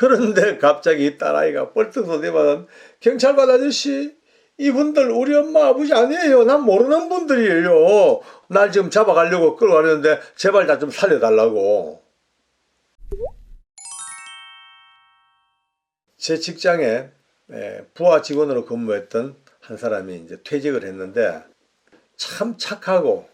그런데 갑자기 이 딸아이가 뻘떡 소리만은 경찰관 아저씨 이분들 우리 엄마 아버지 아니에요. 난 모르는 분들이에요. 날 지금 잡아가려고 끌어가려는데 제발 나 좀 살려달라고. 제 직장에 에, 부하 직원으로 근무했던 한 사람이 이제 퇴직을 했는데 참 착하고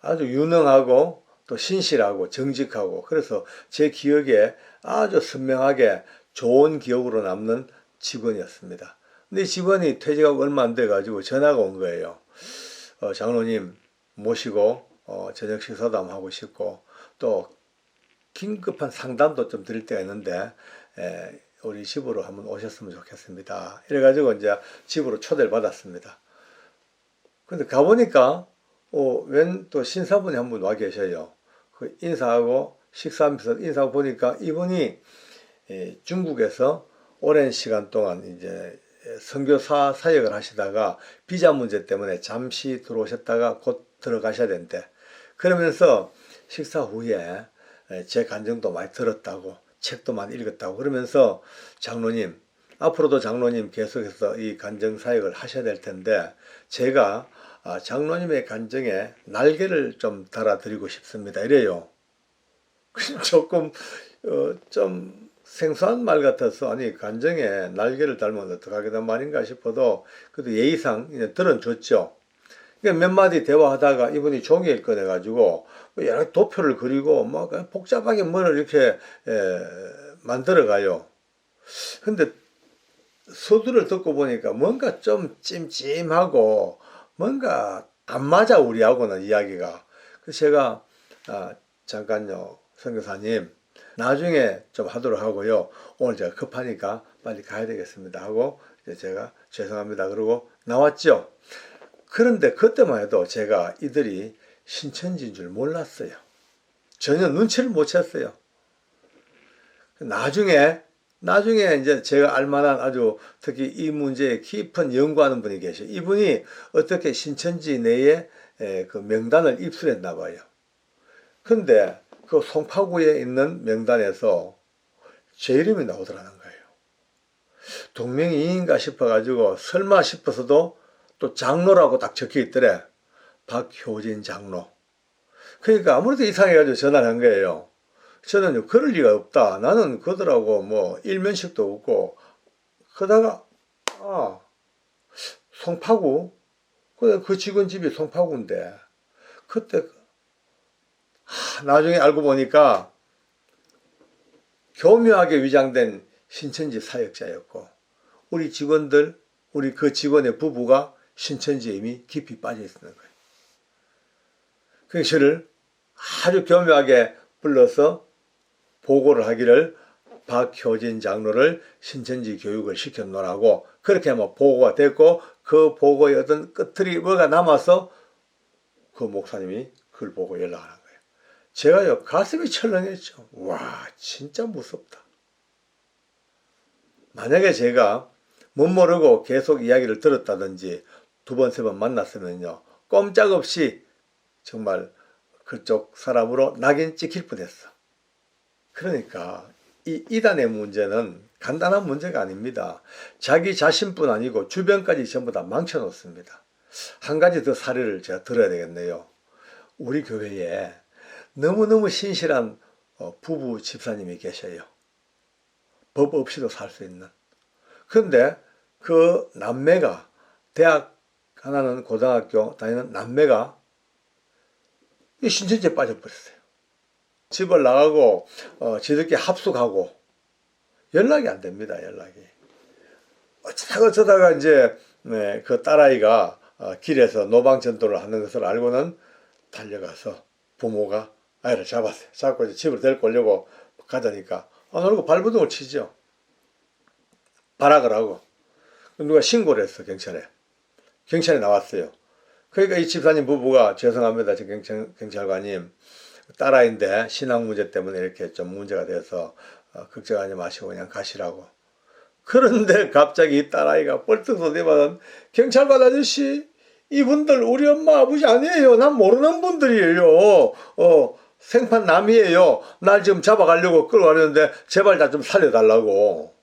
아주 유능하고 또 신실하고 정직하고 그래서 제 기억에 아주 선명하게 좋은 기억으로 남는 직원이었습니다. 근데 이 직원이 퇴직하고 얼마 안 돼 가지고 전화가 온 거예요. 어, 장로님 모시고 어, 저녁 한번 하고 싶고 또 긴급한 상담도 좀 드릴 때가 있는데 에, 우리 집으로 한번 오셨으면 좋겠습니다. 이래가지고 이제 집으로 초대를 받았습니다. 근데 가보니까 어, 웬 또 신사분이 한 분 와 계셔요. 그 인사하고 식사하면서 인사하고 보니까 이분이 에, 중국에서 오랜 시간 동안 이제 선교사 사역을 하시다가 비자 문제 때문에 잠시 들어오셨다가 곧 들어가셔야 된대. 그러면서 식사 후에 에, 제 간증도 많이 들었다고 책도 많이 읽었다고 그러면서 장로님 앞으로도 장로님 계속해서 이 간증 사역을 하셔야 될 텐데 제가 아, 장로님의 간증에 날개를 좀 달아드리고 싶습니다. 이래요. 조금 어, 좀 생소한 말 같아서 아니 간증에 날개를 달면 어떡하게 된 말인가 싶어도 그래도 예의상 이제 들어줬죠. 그러니까 몇 마디 대화하다가 이분이 종이를 꺼내가지고 뭐 여러 도표를 그리고 뭐 그냥 복잡하게 뭐를 이렇게 에, 만들어가요. 근데 서두를 듣고 보니까 뭔가 좀 찜찜하고 뭔가 안 맞아 우리하고는 이야기가. 그래서 제가 아, 잠깐요 선교사님 나중에 좀 하도록 하고요. 오늘 제가 급하니까 빨리 가야 되겠습니다 하고 제가 죄송합니다 그러고 나왔죠. 그런데 그때만 해도 제가 이들이 신천지인 줄 몰랐어요. 전혀 눈치를 못 챘어요. 나중에 나중에 이제 제가 알만한 아주 특히 이 문제에 깊은 연구하는 분이 계셔. 이분이 어떻게 신천지 내에 에, 그 명단을 입수했나 봐요. 근데 그 송파구에 있는 명단에서 제 이름이 나오더라는 거예요. 동명이인가 싶어가지고 설마 싶어서도 또 장로라고 딱 적혀 있더래. 박효진 장로. 그러니까 아무래도 이상해가지고 전화를 한 거예요. 저는 그럴 리가 없다. 나는 그들하고 뭐 일면식도 없고 그러다가 아 송파구 그, 그 직원 집이 송파구인데 그때 하, 나중에 알고 보니까 교묘하게 위장된 신천지 사역자였고 우리 직원들 우리 그 직원의 부부가 신천지에 이미 깊이 빠져 있었는 거예요. 그래서 저를 아주 교묘하게 불러서 보고를 하기를 박효진 장로를 신천지 교육을 시켜놓으라고 그렇게 하면 보고가 됐고 그 보고의 어떤 끝들이 뭐가 남아서 그 목사님이 그걸 보고 연락하는 거예요. 제가요 가슴이 철렁했죠. 와 진짜 무섭다. 만약에 제가 못 모르고 계속 이야기를 들었다든지 두 번, 세 번 만났으면요. 꼼짝없이 정말 그쪽 사람으로 낙인 찍힐 뻔했어. 그러니까 이 이단의 문제는 간단한 문제가 아닙니다. 자기 자신뿐 아니고 주변까지 전부 다 망쳐놓습니다. 한 가지 더 사례를 제가 들어야 되겠네요. 우리 교회에 너무너무 신실한 어, 부부 집사님이 계셔요. 법 없이도 살 수 있는. 그런데 그 남매가 대학 하나는 고등학교 다니는 남매가 이 신천지에 빠져버렸어요. 집을 나가고 어, 지들끼리 합숙하고 연락이 안 됩니다. 연락이. 어쩌다가 어쩌다가 이제 네, 그 딸아이가 어, 길에서 노방전도를 하는 것을 알고는 달려가서 부모가 아이를 잡았어요. 잡고 이제 집으로 데리고 오려고 가자니까 안 오고 발버둥을 치죠. 발악을 하고 누가 신고를 했어 경찰에. 경찰에 나왔어요. 그러니까 이 집사님 부부가 죄송합니다. 저 경찰, 경찰관님. 딸아이인데 신앙 문제 때문에 이렇게 좀 문제가 돼서 어, 걱정하지 마시고 그냥 가시라고. 그런데 갑자기 이 딸아이가 뻘떡 소리만 경찰관 아저씨 이분들 우리 엄마 아버지 아니에요. 난 모르는 분들이에요. 어 생판 남이에요. 날 지금 잡아가려고 끌어가려는데 제발 나 좀 살려달라고.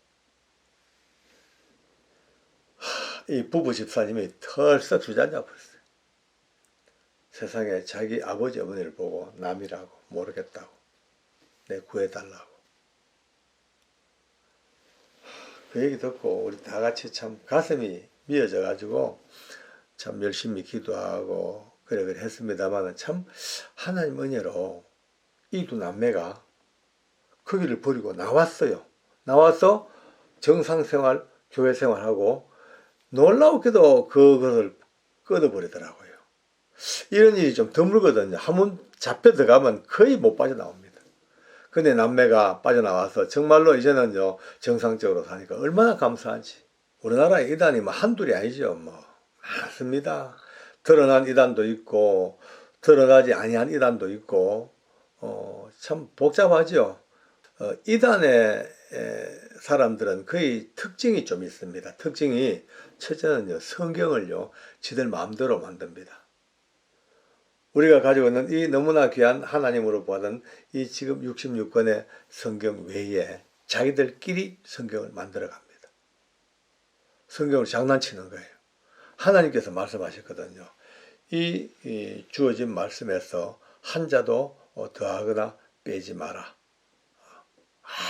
하, 이 부부 집사님이 털썩 주저앉아 버렸어요. 세상에 자기 아버지 어머니를 보고 남이라고 모르겠다고 내 구해달라고. 그 얘기 듣고 우리 다 같이 참 가슴이 미어져 가지고 참 열심히 기도하고 그래 그래 했습니다만 참 하나님 은혜로 이두 남매가 거기를 버리고 나왔어요. 나와서 정상 생활, 교회 생활하고 놀라웠게도 그것을 끊어버리더라고요. 이런 일이 좀 드물거든요. 한 번 잡혀 들어가면 거의 못 빠져나옵니다. 근데 남매가 빠져나와서 정말로 이제는요, 정상적으로 사니까 얼마나 감사한지. 우리나라에 이단이 뭐 한둘이 아니죠. 뭐, 많습니다. 드러난 이단도 있고, 드러나지 아니한 이단도 있고, 어, 참 복잡하죠. 어, 이단의 에, 사람들은 거의 특징이 좀 있습니다. 특징이 첫째는요, 성경을요, 지들 마음대로 만듭니다. 우리가 가지고 있는 이 너무나 귀한 하나님으로 받은 이 지금 66권의 성경 외에 자기들끼리 성경을 만들어 갑니다. 성경을 장난치는 거예요. 하나님께서 말씀하셨거든요. 이, 이 주어진 말씀에서 한자도 어, 더하거나 빼지 마라.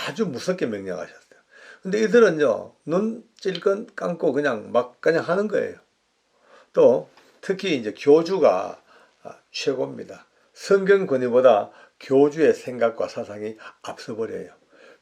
아주 무섭게 명령하셨어요. 근데 이들은요, 눈 찔끔 감고 그냥 막 그냥 하는 거예요. 또 특히 이제 교주가 아, 최고입니다. 성경 권위보다 교주의 생각과 사상이 앞서버려요.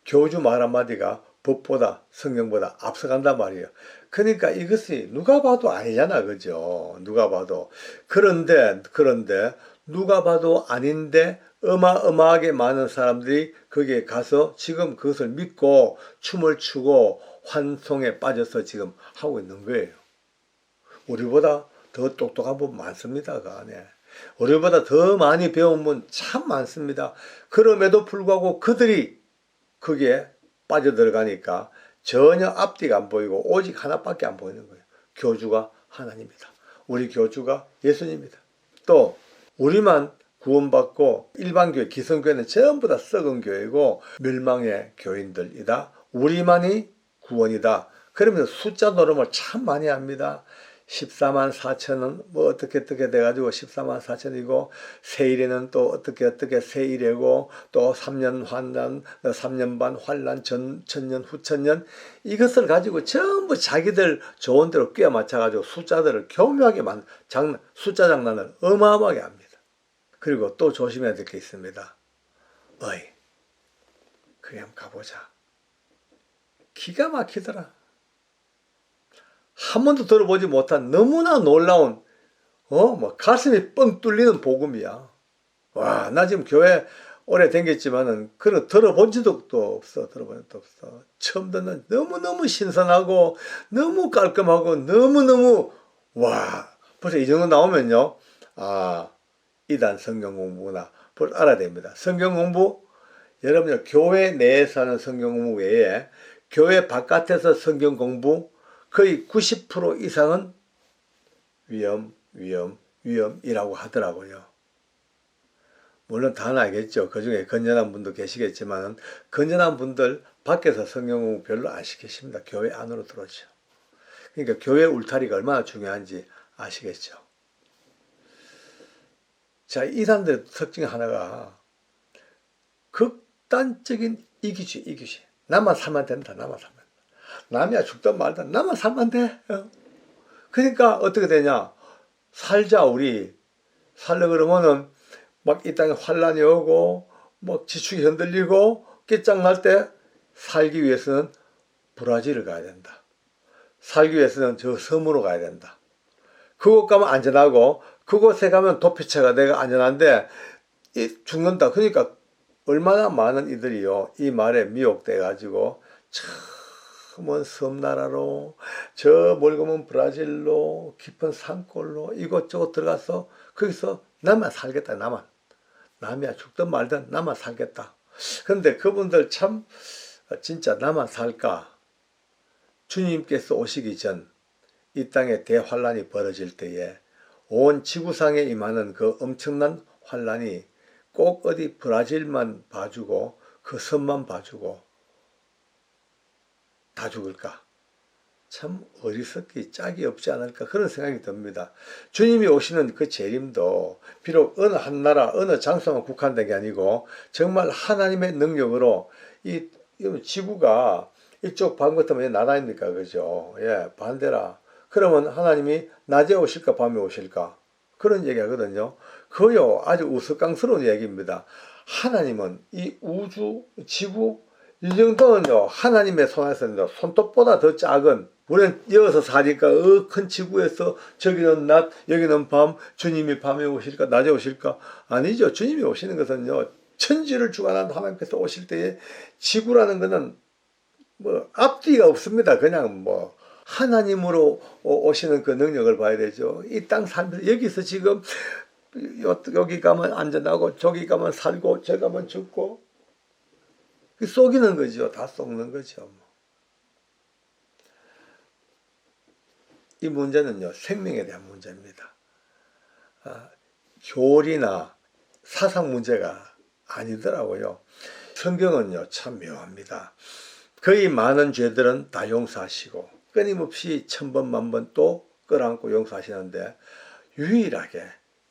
교주 말 한마디가 법보다 성경보다 앞서간단 말이에요. 그러니까 이것이 누가 봐도 아니잖아. 그죠? 누가 봐도. 그런데, 그런데, 누가 봐도 아닌데 어마어마하게 많은 사람들이 거기에 가서 지금 그것을 믿고 춤을 추고 환송에 빠져서 지금 하고 있는 거예요. 우리보다 더 똑똑한 분 많습니다. 그 안에. 우리보다 더 많이 배운 분 참 많습니다. 그럼에도 불구하고 그들이 거기에 빠져들어가니까 전혀 앞뒤가 안 보이고 오직 하나밖에 안 보이는 거예요. 교주가 하나님이다. 우리 교주가 예수님이다. 또 우리만 구원받고 일반 교회, 기성교회는 전부 다 썩은 교회고 멸망의 교인들이다. 우리만이 구원이다. 그러면서 숫자 노름을 참 많이 합니다. 14만 4천은 뭐 어떻게 어떻게 돼가지고 14만 4천이고 세일에는 또 어떻게 어떻게 세일이고 또 3년 환란, 3년 반 환란, 전, 천년, 후천년 이것을 가지고 전부 자기들 좋은 대로 끼워 맞춰가지고 숫자들을 교묘하게 만 장난, 숫자 장난을 어마어마하게 합니다. 그리고 또 조심해야 될 게 있습니다. 어이, 한번 가보자. 기가 막히더라. 한 번도 들어보지 못한 너무나 놀라운 어, 뭐 가슴이 뻥 뚫리는 복음이야. 와, 나 지금 교회 오래 댕겼지만은 그런 들어본 지도 없어. 들어본 적도 없어. 처음 듣는 너무너무 신선하고 너무 깔끔하고 너무너무 와, 벌써 이 정도 나오면요. 아, 이단 성경 공부구나. 그걸 알아야 됩니다. 성경 공부 여러분들 교회 내에서 하는 성경 공부 외에 교회 바깥에서 성경 공부 거의 90% 이상은 위험, 위험, 위험이라고 하더라고요. 물론 다는 알겠죠. 그 중에 건전한 분도 계시겠지만 건전한 분들 밖에서 성경 별로 안 시키십니다. 교회 안으로 들어오죠. 그러니까 교회 울타리가 얼마나 중요한지 아시겠죠. 자, 이단들의 특징 하나가 극단적인 이기주의, 이기주의. 나만 살면 된다, 나만 살면. 남이야 죽든 말든 나만 살면 돼. 어. 그러니까 어떻게 되냐. 살자, 우리. 살려 그러면은 막 이 땅에 환란이 오고, 뭐 지축이 흔들리고, 깨짝날 때 살기 위해서는 브라질을 가야 된다. 살기 위해서는 저 섬으로 가야 된다. 그곳 가면 안전하고 그곳에 가면 도피처가 내가 안전한데 이 죽는다. 그러니까 얼마나 많은 이들이요 이 말에 미혹돼 가지고 처 먼 섬나라로 저 멀고 먼 브라질로 깊은 산골로 이곳저곳 들어가서 거기서 나만 살겠다 나만 남이야 죽든 말든 나만 살겠다. 근데 그분들 참 진짜 나만 살까? 주님께서 오시기 전 이 땅에 대환란이 벌어질 때에 온 지구상에 임하는 그 엄청난 환란이 꼭 어디 브라질만 봐주고 그 섬만 봐주고 다 죽을까? 참 어리석기 짝이 없지 않을까 그런 생각이 듭니다. 주님이 오시는 그 재림도 비록 어느 한 나라 어느 장소만 국한된 게 아니고 정말 하나님의 능력으로 이, 이 지구가 이쪽 반 같으면 나라입니까 그죠? 예 반대라. 그러면 하나님이 낮에 오실까 밤에 오실까 그런 얘기하거든요. 그요 아주 우스꽝스러운 얘기입니다. 하나님은 이 우주 지구 이 정도는요 하나님의 손에서는 손톱보다 더 작은 우리는 여기서 사니까 어, 큰 지구에서 저기는 낮 여기는 밤 주님이 밤에 오실까 낮에 오실까? 아니죠. 주님이 오시는 것은요 천지를 주관한 하나님께서 오실 때에 지구라는 것은 뭐 앞뒤가 없습니다. 그냥 뭐 하나님으로 오- 오시는 그 능력을 봐야 되죠. 이땅 사람들 여기서 지금 요- 여기 가면 안전하고 저기 가면 살고 저기 가면 죽고 그 속이는 거죠 다 속는 거죠 뭐. 이 문제는요, 생명에 대한 문제입니다. 아, 교리나 사상 문제가 아니더라고요. 성경은요, 참 묘합니다. 거의 많은 죄들은 다 용서하시고, 끊임없이 천번, 만번 또 끌어안고 용서하시는데, 유일하게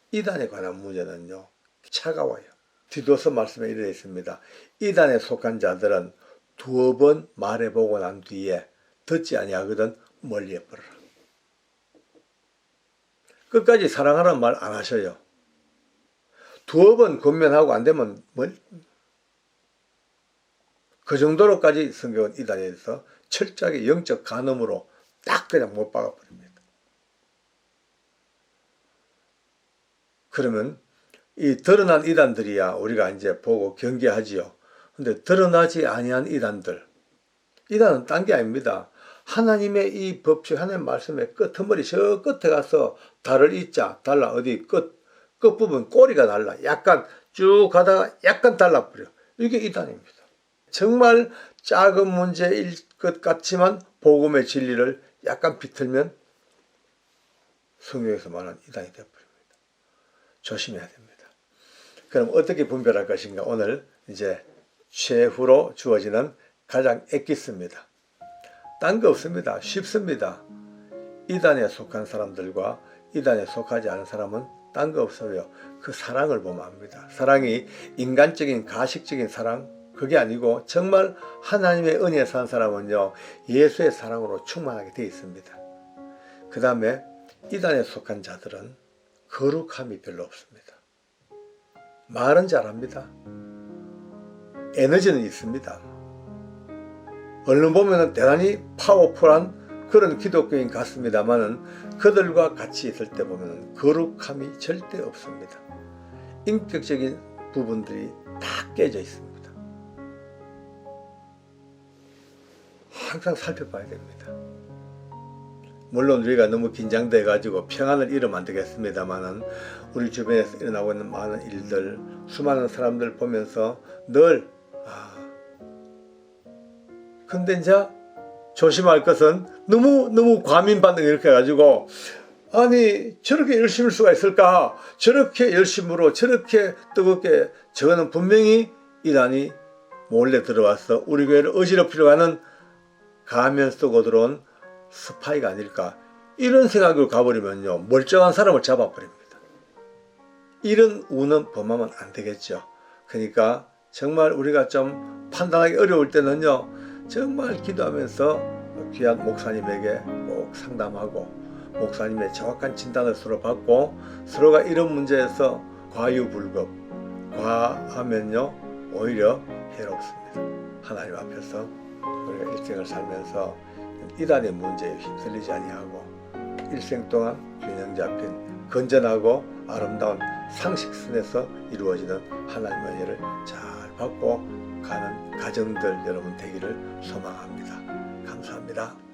이단에 관한 문제는요, 차가워요. 뒤도서 말씀에 이르어 있습니다. 이단에 속한 자들은 두어 번 말해보고 난 뒤에 듣지 아니하거든 멀리 해 버려라. 끝까지 사랑하라는 말 안 하셔요. 두어 번 권면하고 안 되면 뭘? 그 정도로까지 성경은 이단에 대해서 철저하게 영적 간음으로 딱 그냥 못 박아버립니다. 그러면 이 드러난 이단들이야 우리가 이제 보고 경계하지요. 근데 드러나지 아니한 이단들. 이단은 딴 게 아닙니다. 하나님의 이 법칙, 하나님의 말씀의 끄트머리 저 끝에 가서 달을 잇자, 달라, 어디 끝, 끝부분 꼬리가 달라. 약간 쭉 가다가 약간 달라버려. 이게 이단입니다. 정말 작은 문제일 것 같지만 복음의 진리를 약간 비틀면 성경에서 말하는 이단이 되어버립니다. 조심해야 됩니다. 그럼 어떻게 분별할 것인가? 오늘 이제 최후로 주어지는 가장 엑기스입니다. 딴 거 없습니다. 쉽습니다. 이단에 속한 사람들과 이단에 속하지 않은 사람은 딴 거 없어요. 그 사랑을 보면 압니다. 사랑이 인간적인 가식적인 사랑 그게 아니고 정말 하나님의 은혜에 산 사람은요 예수의 사랑으로 충만하게 되어 있습니다. 그 다음에 이단에 속한 자들은 거룩함이 별로 없습니다. 말은 잘합니다. 에너지는 있습니다. 얼른 보면 대단히 파워풀한 그런 기독교인 같습니다만은 그들과 같이 있을 때 보면 거룩함이 절대 없습니다. 인격적인 부분들이 다 깨져 있습니다. 항상 살펴봐야 됩니다. 물론 우리가 너무 긴장돼 가지고 평안을 잃으면 안 되겠습니다만은 우리 주변에서 일어나고 있는 많은 일들, 수많은 사람들 보면서 늘 아, 근데 이제 조심할 것은 너무 너무 과민 반응 이렇게 해가지고 아니 저렇게 열심일 수가 있을까? 저렇게 열심으로 저렇게 뜨겁게 저거는 분명히 이단이 몰래 들어와서 우리 교회를 어지럽히려고 하는 가면 쓰고 들어온 스파이가 아닐까 이런 생각으로 가버리면요 멀쩡한 사람을 잡아버립니다. 이런 우는 범하면 안 되겠죠. 그러니까 정말 우리가 좀 판단하기 어려울 때는요 정말 기도하면서 귀한 목사님에게 꼭 상담하고 목사님의 정확한 진단을 서로 받고 서로가 이런 문제에서 과유불급 과하면요 오히려 해롭습니다. 하나님 앞에서 우리가 일생을 살면서 이단의 문제에 휩쓸리지 아니하고 일생 동안 균형 잡힌 건전하고 아름다운 상식선에서 이루어지는 하나님의 은혜를 잘 받고 가는 가정들 여러분 되기를 소망합니다. 감사합니다.